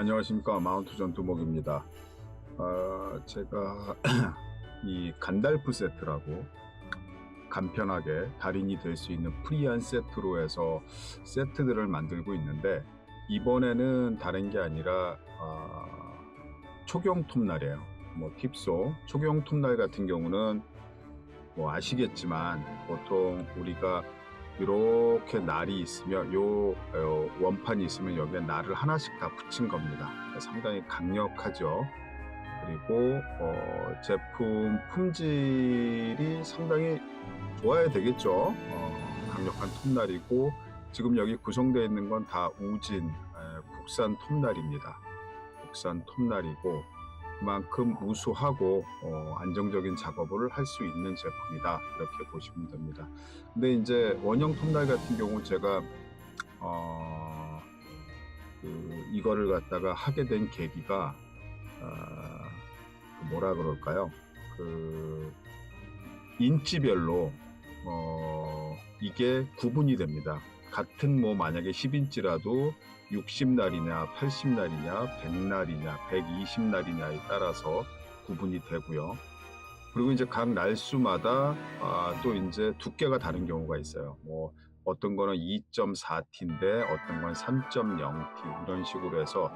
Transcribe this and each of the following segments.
안녕하십니까 마운트전 두목입니다. 어, 제가 이 간달프 세트라고 간편하게 달인이 될 수 있는 프리한 세트로 해서 세트들을 만들고 있는데 이번에는 다른 게 아니라 어, 초경 톱날이에요. 뭐 팁소 초경 톱날 같은 경우는 뭐 아시겠지만 보통 우리가 이렇게 날이 있으면 요 어, 원판이 있으면 여기에 날을 하나씩 다 붙인 겁니다. 상당히 강력하죠. 그리고 어, 제품 품질이 상당히 좋아야 되겠죠. 어, 강력한 톱날이고 지금 여기 구성되어 있는 건 다 우진 에, 국산 톱날입니다. 국산 톱날이고 그 만큼 우수하고 어, 안정적인 작업을 할 수 있는 제품이다 이렇게 보시면 됩니다. 근데 이제 원형 톱날 같은 경우 제가 어, 그 이거를 갖다가 하게 된 계기가 어, 그 뭐라 그럴까요? 그 인치별로 어, 이게 구분이 됩니다. 같은 뭐 만약에 10인치라도 60날이냐, 80날이냐, 100날이냐, 120날이냐에 따라서 구분이 되고요. 그리고 이제 각 날수마다 아, 또 이제 두께가 다른 경우가 있어요. 뭐 어떤 거는 2.4T인데 어떤 건 3.0T 이런 식으로 해서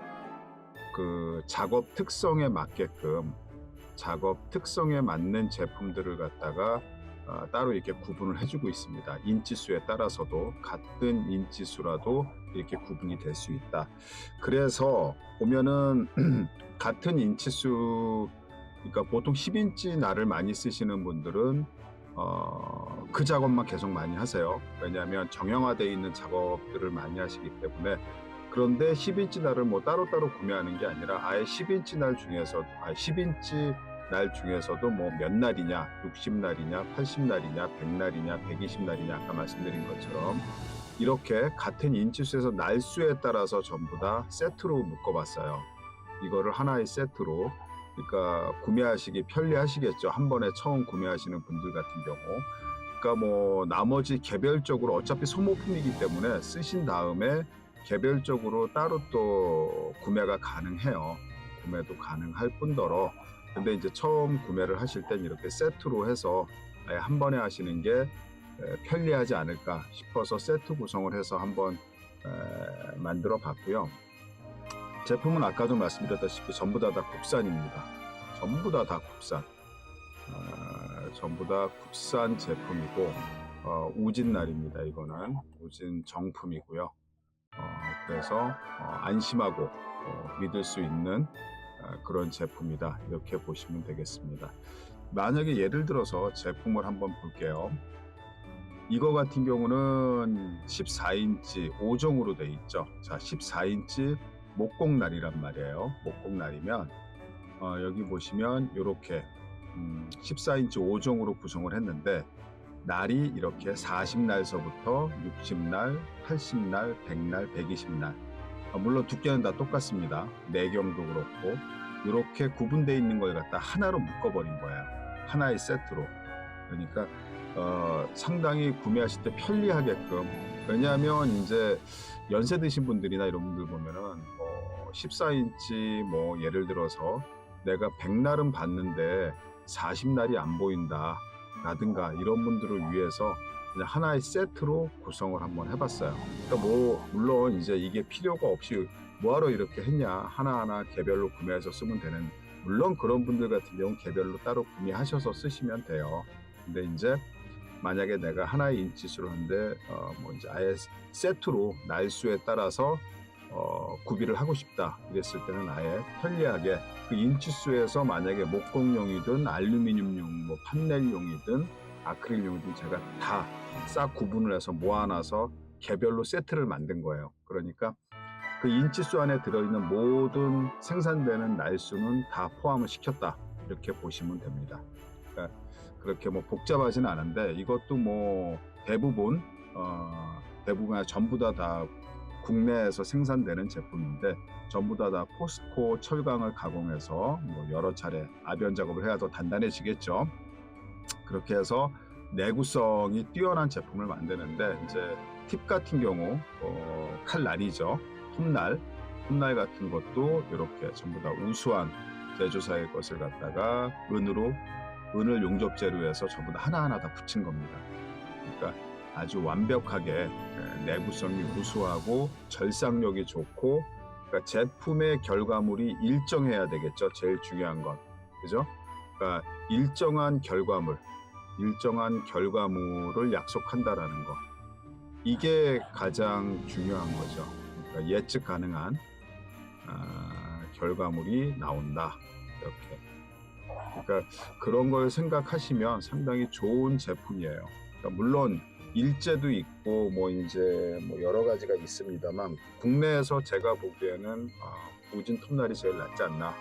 그 작업 특성에 맞게끔 작업 특성에 맞는 제품들을 갖다가 아, 따로 이렇게 구분을 해주고 있습니다. 인치수에 따라서도 같은 인치수라도 이렇게 구분이 될 수 있다. 그래서 보면은 같은 인치수, 그러니까 보통 10인치 날을 많이 쓰시는 분들은 어, 그 작업만 계속 많이 하세요. 왜냐하면 정형화되어 있는 작업들을 많이 하시기 때문에 그런데 10인치 날을 뭐 따로따로 구매하는 게 아니라 아예 10인치 날 중에서 아 10인치 날 중에서도 뭐 몇 날이냐, 60날이냐, 80날이냐, 100날이냐, 120날이냐 아까 말씀드린 것처럼 이렇게 같은 인치수에서 날수에 따라서 전부 다 세트로 묶어봤어요. 이거를 하나의 세트로 그러니까 구매하시기 편리하시겠죠. 한 번에 처음 구매하시는 분들 같은 경우. 그러니까 뭐 나머지 개별적으로 어차피 소모품이기 때문에 쓰신 다음에 개별적으로 따로 또 구매가 가능해요. 구매도 가능할 뿐더러 근데 이제 처음 구매를 하실 땐 이렇게 세트로 해서 한 번에 하시는 게 에, 편리하지 않을까 싶어서 세트 구성을 해서 한번 에, 만들어 봤고요. 제품은 아까도 말씀드렸다시피 전부 다 다 국산입니다. 전부 다 다 국산. 아, 전부 다 국산 제품이고 어, 우진 날입니다. 이거는 우진 정품이고요. 어, 그래서 어, 안심하고 어, 믿을 수 있는 아, 그런 제품이다 이렇게 보시면 되겠습니다. 만약에 예를 들어서 제품을 한번 볼게요. 이거 같은 경우는 14인치 5종으로 돼 있죠. 자, 14인치 목공날이란 말이에요. 목공날이면 어, 여기 보시면 이렇게 음, 14인치 5종으로 구성을 했는데 날이 이렇게 40날서부터 60날, 80날, 100날, 120날 어, 물론 두께는 다 똑같습니다. 내경도 그렇고 이렇게 구분되어 있는 걸 갖다 하나로 묶어버린 거예요. 하나의 세트로. 그러니까 어, 상당히 구매하실 때 편리하게끔 왜냐하면 이제 연세 드신 분들이나 이런 분들 보면은 뭐 14인치 뭐 예를 들어서 내가 100날은 봤는데 40날이 안 보인다 라든가 이런 분들을 위해서 하나의 세트로 구성을 한번 해봤어요. 그러니까 뭐 물론 이제 이게 필요가 없이 뭐하러 이렇게 했냐 하나하나 개별로 구매해서 쓰면 되는 물론 그런 분들 같은 경우 는 개별로 따로 구매하셔서 쓰시면 돼요. 근데 이제 만약에 내가 하나의 인치수로 하는데 어 뭐 이제 아예 세트로 날수에 따라서 어 구비를 하고 싶다 이랬을 때는 아예 편리하게 그 인치수에서 만약에 목공용이든 알루미늄용 뭐 판넬용이든 아크릴용이든 제가 다 싹 구분을 해서 모아놔서 개별로 세트를 만든 거예요. 그러니까 그 인치수 안에 들어있는 모든 생산되는 날수는 다 포함을 시켰다 이렇게 보시면 됩니다. 그러니까 그렇게 뭐 복잡하진 않은데 이것도 뭐 대부분 어, 대부분 전부 다 다 국내에서 생산되는 제품인데 전부 다 다 포스코 철강을 가공해서 뭐 여러 차례 아변 작업을 해야 더 단단해지겠죠. 그렇게 해서 내구성이 뛰어난 제품을 만드는데 이제 팁 같은 경우 어, 칼날이죠. 톱날 훗날 같은 것도 이렇게 전부 다 우수한 제조사의 것을 갖다가 은으로 은을 용접 재료해서 전부 다 하나하나 다 붙인 겁니다. 그러니까 아주 완벽하게 에, 내구성이 우수하고 절상력이 좋고 그러니까 제품의 결과물이 일정해야 되겠죠. 제일 중요한 건 그죠? 그러니까 일정한 결과물, 일정한 결과물을 약속한다라는 거 이게 가장 중요한 거죠. 그러니까 예측 가능한 아, 결과물이 나온다 이렇게. 그러니까 그런 걸 생각하시면 상당히 좋은 제품이에요. 그러니까 물론 일제도 있고 뭐 이제 뭐 여러 가지가 있습니다만 국내에서 제가 보기에는 아, 우진 톱날이 제일 낫지 않나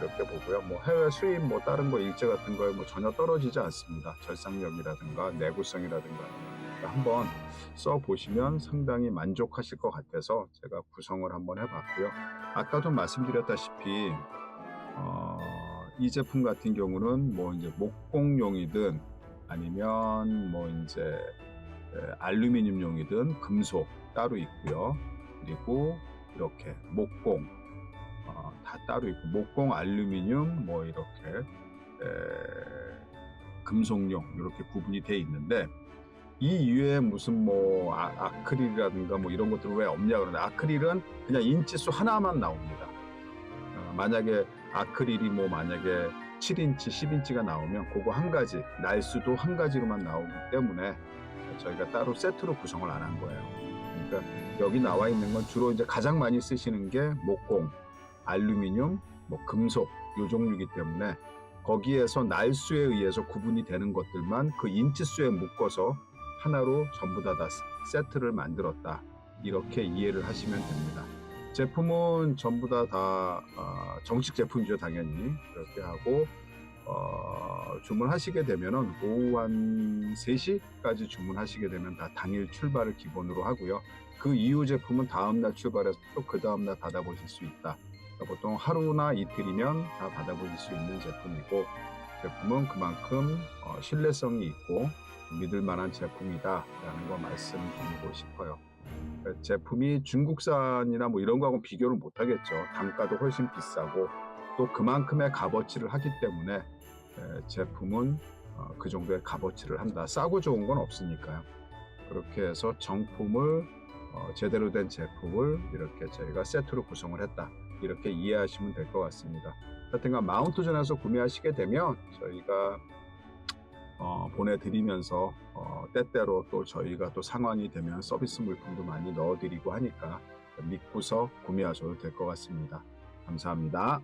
이렇게 보고요. 뭐 해외 수입 뭐 다른 거 일제 같은 거에 뭐 전혀 떨어지지 않습니다. 절상력이라든가 내구성이라든가 그러니까 한번 써 보시면 상당히 만족하실 것 같아서 제가 구성을 한번 해봤고요. 아까도 말씀드렸다시피 어, 이 제품 같은 경우는 뭐 이제 목공용이든 아니면 뭐 이제 에, 알루미늄용이든 금속 따로 있고요. 그리고 이렇게 목공 따로 있고 목공 알루미늄 뭐 이렇게 에, 금속용 이렇게 구분이 돼 있는데 이 이외에 무슨 뭐 아, 크릴이라든가뭐 이런 것들은 왜 없냐 그러는데 아크릴은 그냥 인치수 하나만 나옵니다. 어, 만약에 아크릴이 뭐 만약에 7인치, 10인치가 나오면 그거 한 가지, 날수도 한 가지로만 나오기 때문에 저희가 따로 세트로 구성을 안 한 거예요. 그러니까 여기 나와 있는 건 주로 이제 가장 많이 쓰시는 게 목공, 알루미늄, 뭐 금속 요 종류이기 때문에 거기에서 날수에 의해서 구분이 되는 것들만 그 인치수에 묶어서 하나로 전부 다, 다 세트를 만들었다. 이렇게 이해를 하시면 됩니다. 제품은 전부 다, 다 어, 정식 제품이죠, 당연히. 그렇게 하고, 어, 주문하시게 되면은 오후 한 3시까지 주문하시게 되면 다 당일 출발을 기본으로 하고요. 그 이후 제품은 다음날 출발해서 또 그 다음날 받아보실 수 있다. 그러니까 보통 하루나 이틀이면 다 받아보실 수 있는 제품이고, 제품은 그만큼 어, 신뢰성이 있고 믿을 만한 제품이다라는 거 말씀드리고 싶어요. 그러니까 제품이 중국산이나 뭐 이런 거하고 비교를 못 하겠죠. 단가도 훨씬 비싸고 또 그만큼의 값어치를 하기 때문에 에, 제품은 어, 그 정도의 값어치를 한다. 싸고 좋은 건 없으니까요. 그렇게 해서 정품을 어, 제대로 된 제품을 이렇게 저희가 세트로 구성을 했다. 이렇게 이해하시면 될 것 같습니다. 하여튼간 마운트존에서 구매하시게 되면 저희가 어, 보내드리면서 어, 때때로 또 저희가 또 상황이 되면 서비스 물품도 많이 넣어드리고 하니까 믿고서 구매하셔도 될 것 같습니다. 감사합니다.